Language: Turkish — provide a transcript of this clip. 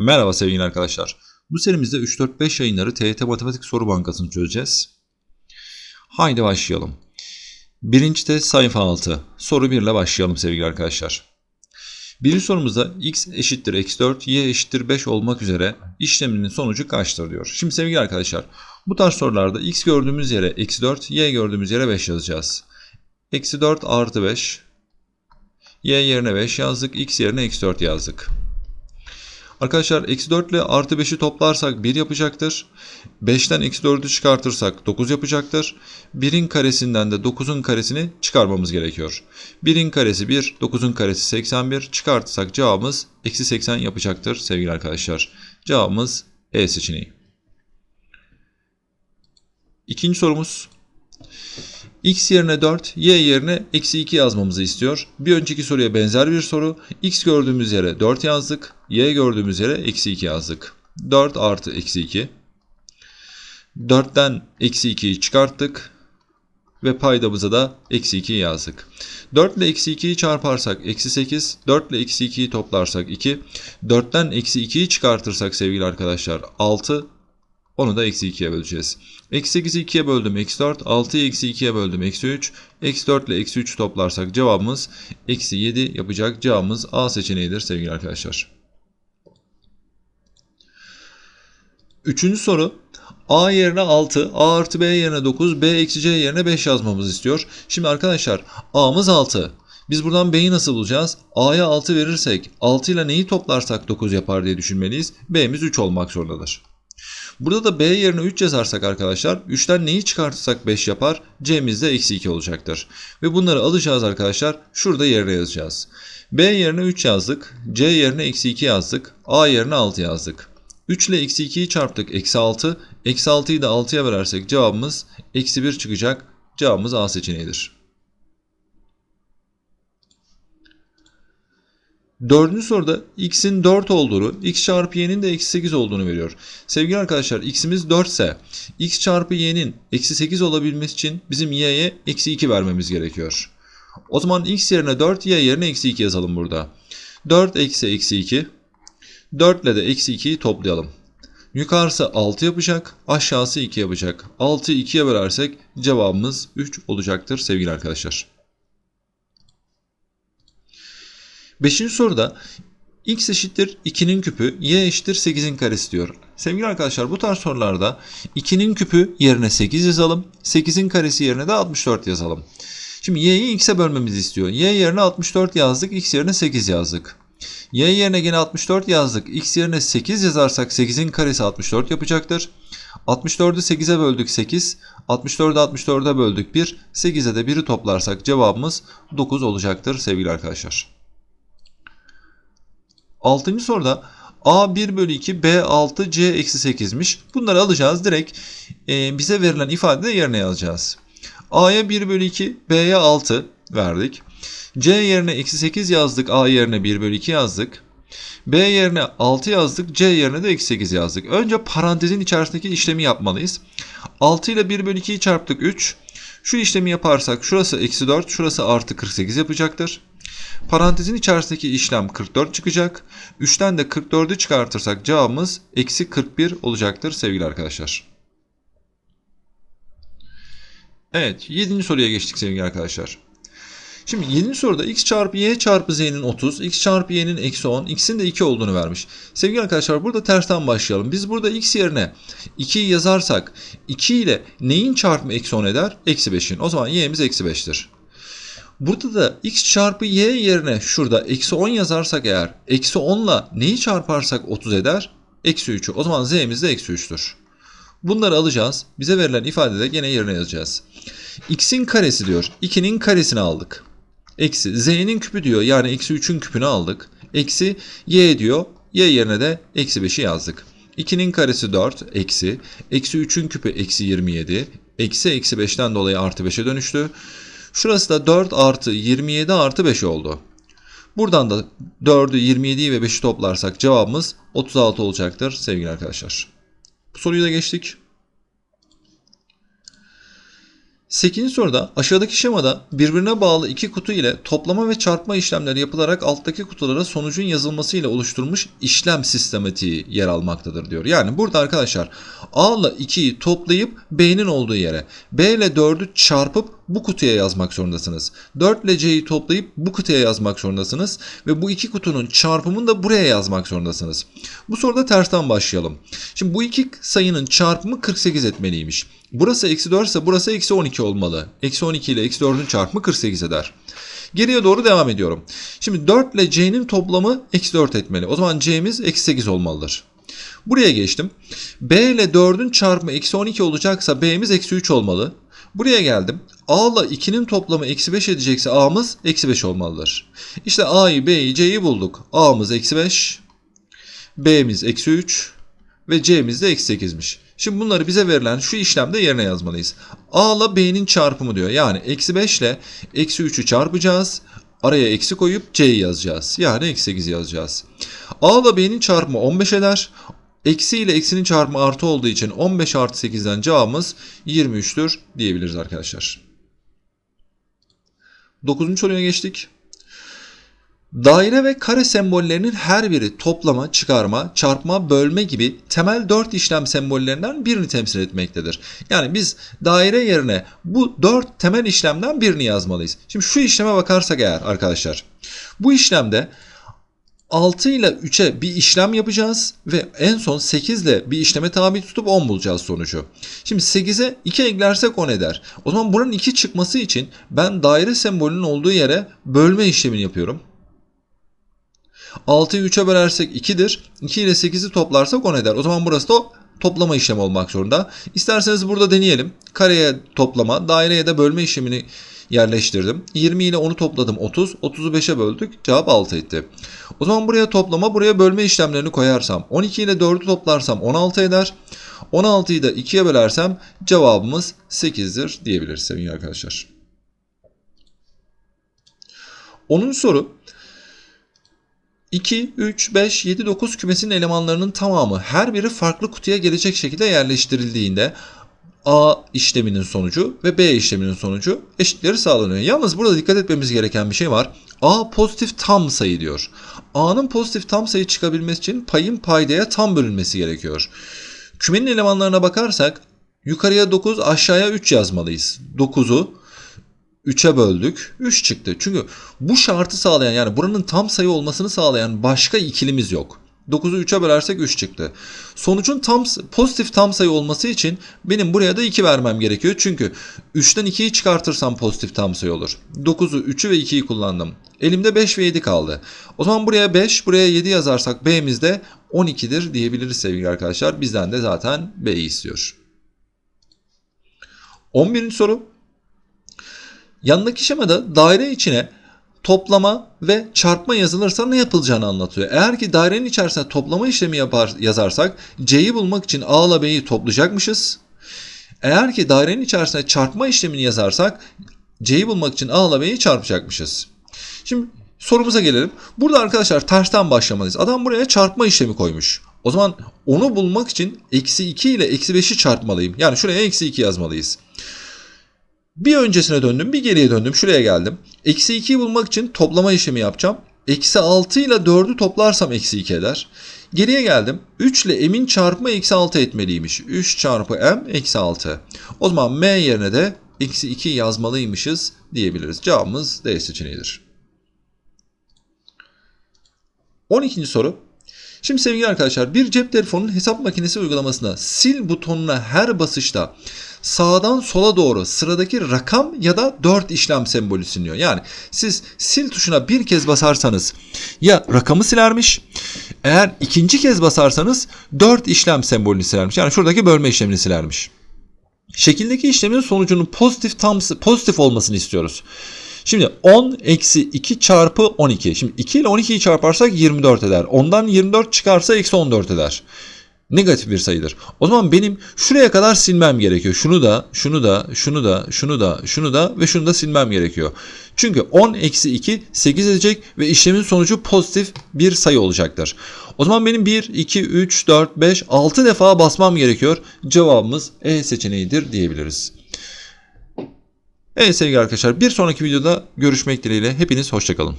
Merhaba sevgili arkadaşlar. Bu serimizde 3-4-5 yayınları TYT Matematik Soru Bankası'nı çözeceğiz. Haydi başlayalım. Birinci test sayfa 6. Soru 1 ile başlayalım sevgili arkadaşlar. Birinci sorumuzda x eşittir eksi 4, y eşittir 5 olmak üzere işleminin sonucu kaçtır diyor. Şimdi sevgili arkadaşlar bu tarz sorularda x gördüğümüz yere eksi 4, y gördüğümüz yere 5 yazacağız. Eksi 4 artı 5, y yerine 5 yazdık, x yerine eksi 4 yazdık. Arkadaşlar eksi 4 ile artı 5'i toplarsak 1 yapacaktır. 5'ten eksi 4'ü çıkartırsak 9 yapacaktır. 1'in karesinden de 9'un karesini çıkarmamız gerekiyor. 1'in karesi 1, 9'un karesi 81. Çıkartırsak cevabımız eksi 80 yapacaktır sevgili arkadaşlar. Cevabımız E seçeneği. İkinci sorumuz. X yerine 4, Y yerine eksi 2 yazmamızı istiyor. Bir önceki soruya benzer bir soru. X gördüğümüz yere 4 yazdık. Y gördüğümüz yere eksi 2 yazdık. 4 artı eksi 2. 4'ten eksi 2'yi çıkarttık. Ve paydamıza da eksi 2 yazdık. 4 ile eksi 2'yi çarparsak eksi 8. 4 ile eksi 2'yi toplarsak 2. 4'ten eksi 2'yi çıkartırsak sevgili arkadaşlar 6. Onu da eksi 2'ye böleceğiz. Eksi 8'i 2'ye böldüm eksi 4. 6'yı eksi 2'ye böldüm eksi 3. Eksi 4 ile eksi 3 toplarsak cevabımız eksi 7 yapacak. Cevabımız A seçeneğidir sevgili arkadaşlar. Üçüncü soru. A yerine 6, A artı B yerine 9, B eksi C yerine 5 yazmamız istiyor. Şimdi arkadaşlar A'mız 6. Biz buradan B'yi nasıl bulacağız? A'ya 6 verirsek 6 ile neyi toplarsak 9 yapar diye düşünmeliyiz. B'miz 3 olmak zorundadır. Burada da B yerine 3 yazarsak arkadaşlar 3'ten neyi çıkartırsak 5 yapar? C'miz de eksi 2 olacaktır. Ve bunları alacağız arkadaşlar. Şurada yerine yazacağız. B yerine 3 yazdık. C yerine eksi 2 yazdık. A yerine 6 yazdık. 3 ile eksi 2'yi çarptık. Eksi 6. Eksi 6'yı da 6'ya bölersek cevabımız eksi 1 çıkacak. Cevabımız A seçeneğidir. Dördüncü soruda x'in 4 olduğunu, x çarpı y'nin de eksi 8 olduğunu veriyor. Sevgili arkadaşlar x'imiz 4 ise x çarpı y'nin eksi 8 olabilmesi için bizim y'ye eksi 2 vermemiz gerekiyor. O zaman x yerine 4, y yerine eksi 2 yazalım burada. 4 eksi eksi 2. 4 ile de eksi 2'yi toplayalım. Yukarısı 6 yapacak, aşağısı 2 yapacak. 6'yı 2'ye bölersek cevabımız 3 olacaktır sevgili arkadaşlar. Beşinci soruda x eşittir 2'nin küpü, y eşittir 8'in karesi diyor. Sevgili arkadaşlar bu tarz sorularda 2'nin küpü yerine 8 yazalım. 8'in karesi yerine de 64 yazalım. Şimdi y'yi x'e bölmemizi istiyor. y yerine 64 yazdık, x yerine 8 yazdık. y yerine yine 64 yazdık. x yerine 8 yazarsak 8'in karesi 64 yapacaktır. 64'ü 8'e böldük 8. 64'ü 64'e böldük 1. 8'e de 1'i toplarsak cevabımız 9 olacaktır sevgili arkadaşlar. Altıncı soruda A 1 bölü 2 B 6 C eksi 8'miş. Bunları alacağız direkt e, bize verilen ifade yerine yazacağız. A'ya 1 bölü 2 B'ye 6 verdik. C yerine eksi 8 yazdık. A yerine 1 bölü 2 yazdık. B yerine 6 yazdık. C yerine de eksi 8 yazdık. Önce parantezin içerisindeki işlemi yapmalıyız. 6 ile 1 bölü 2'yi çarptık 3. Şu işlemi yaparsak şurası eksi 4 şurası artı 48 yapacaktır. Parantezin içerisindeki işlem 44 çıkacak. 3'ten de 44'ü çıkartırsak cevabımız eksi 41 olacaktır sevgili arkadaşlar. Evet 7. soruya geçtik sevgili arkadaşlar. Şimdi 7. soruda x çarpı y çarpı z'nin 30, x çarpı y'nin eksi 10, x'in de 2 olduğunu vermiş. Sevgili arkadaşlar burada tersten başlayalım. Biz burada x yerine 2'yi yazarsak 2 ile neyin çarpımı eksi 10 eder? Eksi 5'in. O zaman y'miz eksi 5'tir. Burada da x çarpı y yerine şurada eksi 10 yazarsak eğer eksi 10 ile neyi çarparsak 30 eder? Eksi 3'ü. O zaman z'miz de eksi 3'tür. Bunları alacağız. Bize verilen ifadede gene yerine yazacağız. x'in karesi diyor. 2'nin karesini aldık. Eksi z'nin küpü diyor. Yani eksi 3'ün küpünü aldık. Eksi y diyor. y yerine de eksi 5'i yazdık. 2'nin karesi 4. Eksi. Eksi 3'ün küpü eksi 27. Eksi eksi 5'ten dolayı artı 5'e dönüştü. Şurası da 4 artı 27 artı 5 oldu. Buradan da 4'ü 27'yi ve 5'i toplarsak cevabımız 36 olacaktır sevgili arkadaşlar. Bu soruyu da geçtik. 8. soruda aşağıdaki şemada birbirine bağlı iki kutu ile toplama ve çarpma işlemleri yapılarak alttaki kutulara sonucun yazılması ile oluşturulmuş işlem sistematiği yer almaktadır diyor. Yani burada arkadaşlar A ile 2'yi toplayıp B'nin olduğu yere, B ile 4'ü çarpıp bu kutuya yazmak zorundasınız. 4 ile C'yi toplayıp bu kutuya yazmak zorundasınız ve bu iki kutunun çarpımını da buraya yazmak zorundasınız. Bu soruda tersten başlayalım. Şimdi bu iki sayının çarpımı 48 etmeliymiş. Burası eksi 4 ise burası eksi 12 olmalı. Eksi 12 ile eksi 4'ün çarpımı 48 eder. Geriye doğru devam ediyorum. Şimdi 4 ile C'nin toplamı eksi 4 etmeli. O zaman C'miz eksi 8 olmalıdır. Buraya geçtim. B ile 4'ün çarpımı eksi 12 olacaksa B'miz eksi 3 olmalı. Buraya geldim. A ile 2'nin toplamı eksi 5 edecekse A'mız eksi 5 olmalıdır. İşte A'yı, B'yi, C'yi bulduk. A'mız eksi 5, B'miz eksi 3 ve C'miz de eksi 8'miş. Şimdi bunları bize verilen şu işlemde yerine yazmalıyız. A ile B'nin çarpımı diyor. Yani eksi 5 ile eksi 3'ü çarpacağız. Araya eksi koyup C'yi yazacağız. Yani eksi 8 yazacağız. A ile B'nin çarpımı 15 eder. Eksi ile eksinin çarpımı artı olduğu için 15 artı 8'den cevabımız 23'tür diyebiliriz arkadaşlar. 9. soruya geçtik. Daire ve kare sembollerinin her biri toplama, çıkarma, çarpma, bölme gibi temel 4 işlem sembollerinden birini temsil etmektedir. Yani biz daire yerine bu 4 temel işlemden birini yazmalıyız. Şimdi şu işleme bakarsak eğer arkadaşlar. Bu işlemde 6 ile 3'e bir işlem yapacağız ve en son 8 ile bir işleme tabi tutup 10 bulacağız sonucu. Şimdi 8'e 2 eklersek 10 eder. O zaman buranın 2 çıkması için ben daire sembolünün olduğu yere bölme işlemini yapıyorum. 6'yı 3'e bölersek 2'dir. 2 ile 8'i toplarsak 10 eder. O zaman burası da toplama işlemi olmak zorunda. İsterseniz burada deneyelim. Kareye toplama, daireye de bölme işlemini yerleştirdim. 20 ile 10'u topladım 30. 30'u 5'e böldük. Cevap 6 etti. O zaman buraya toplama, buraya bölme işlemlerini koyarsam 12 ile 4'ü toplarsam 16 eder. 16'yı da 2'ye bölersem cevabımız 8'dir diyebiliriz sevgili arkadaşlar. 10. soru 2, 3, 5, 7, 9 kümesinin elemanlarının tamamı her biri farklı kutuya gelecek şekilde yerleştirildiğinde A işleminin sonucu ve B işleminin sonucu eşitleri sağlanıyor. Yalnız burada dikkat etmemiz gereken bir şey var. A pozitif tam sayı diyor. A'nın pozitif tam sayı çıkabilmesi için payın paydaya tam bölünmesi gerekiyor. Kümenin elemanlarına bakarsak yukarıya 9 aşağıya 3 yazmalıyız. 9'u 3'e böldük. 3 çıktı. Çünkü bu şartı sağlayan yani buranın tam sayı olmasını sağlayan başka ikilimiz yok. 9'u 3'e bölersek 3 çıktı. Sonucun tam pozitif tam sayı olması için benim buraya da 2 vermem gerekiyor. Çünkü 3'ten 2'yi çıkartırsam pozitif tam sayı olur. 9'u 3'ü ve 2'yi kullandım. Elimde 5 ve 7 kaldı. O zaman buraya 5, buraya 7 yazarsak B'miz de 12'dir diyebiliriz sevgili arkadaşlar. Bizden de zaten B'yi istiyor. 11. soru. Yanındaki şemada daire içine toplama ve çarpma yazılırsa ne yapılacağını anlatıyor. Eğer ki dairenin içerisine toplama işlemi yapar, yazarsak C'yi bulmak için A ile B'yi toplayacakmışız. Eğer ki dairenin içerisine çarpma işlemini yazarsak C'yi bulmak için A ile B'yi çarpacakmışız. Şimdi sorumuza gelelim. Burada arkadaşlar tersten başlamalıyız. Adam buraya çarpma işlemi koymuş. O zaman onu bulmak için eksi 2 ile eksi 5'i çarpmalıyım. Yani şuraya eksi 2 yazmalıyız. Bir öncesine döndüm, bir geriye döndüm. Şuraya geldim. Eksi 2'yi bulmak için toplama işlemi yapacağım. Eksi 6 ile 4'ü toplarsam eksi 2 eder. Geriye geldim. 3 ile m'in çarpımı eksi 6 etmeliymiş. 3 çarpı m eksi 6. O zaman m yerine de eksi 2 yazmalıymışız diyebiliriz. Cevabımız D seçeneğidir. 12. soru. Şimdi sevgili arkadaşlar bir cep telefonunun hesap makinesi uygulamasında sil butonuna her basışta sağdan sola doğru sıradaki rakam ya da 4 işlem sembolü siliniyor. Yani siz sil tuşuna bir kez basarsanız ya rakamı silermiş eğer ikinci kez basarsanız 4 işlem sembolünü silermiş. Yani şuradaki bölme işlemini silermiş. Şekildeki işlemin sonucunun pozitif tam pozitif olmasını istiyoruz. Şimdi 10 eksi 2 çarpı 12. Şimdi 2 ile 12'yi çarparsak 24 eder. Ondan 24 çıkarsa eksi 14 eder. Negatif bir sayıdır. O zaman benim şuraya kadar silmem gerekiyor. Şunu da, şunu da, şunu da, şunu da, şunu da ve şunu da silmem gerekiyor. Çünkü 10 eksi 2 8 edecek ve işlemin sonucu pozitif bir sayı olacaktır. O zaman benim 1, 2, 3, 4, 5, 6 defa basmam gerekiyor. Cevabımız E seçeneğidir diyebiliriz. Evet sevgili arkadaşlar bir sonraki videoda görüşmek dileğiyle hepiniz hoşçakalın.